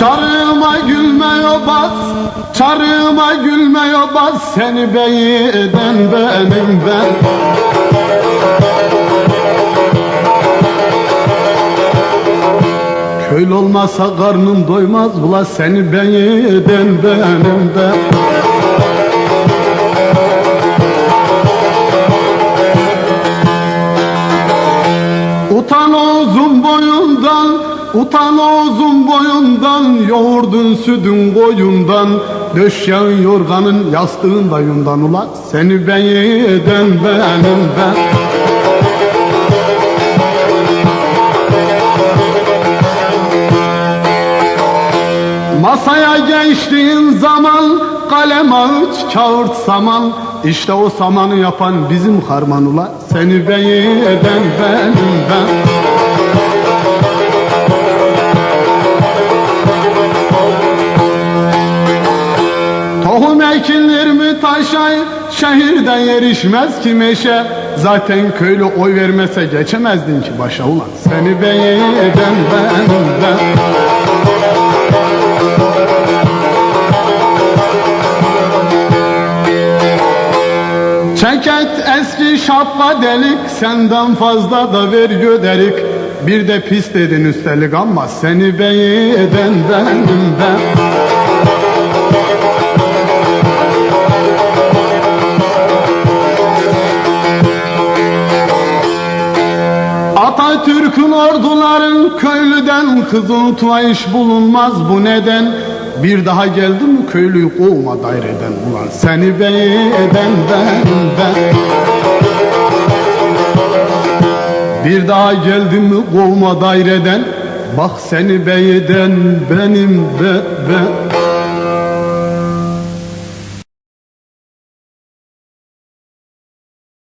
Çarıma gülme yobaz, çarıma gülme yobaz Seni beyiden benim ben. Köylü olmasa karnım doymaz Ula seni beyiden benim ben. Uzun boyundan, utan uzun boyundan Yoğurdun sütün koyundan, döşeğin yorganın yastığın dayından. Ulan seni beyden benim ben. Masaya geçtiğin zaman kalem ağaç kağıt saman. İşte o samanı yapan bizim harman. Ula Seni beyeden benim ben taşay Şehirden yerişmez ki meşe. Zaten köylü oy vermese geçemezdin ki başa ulan. Seni beyeden benim ben Çeket eski şapka delik Senden fazla da ver göderik Bir de pis dedin üstelik ama Seni beyeden benim ben Atatürk'ün orduların köylüden kızıltığa iş bulunmaz bu neden? Bir daha geldi mi köylüyü kovma daireden ulan seni beyeden ben ben Bir daha geldi mi kovma daireden bak seni beyeden benim be, be,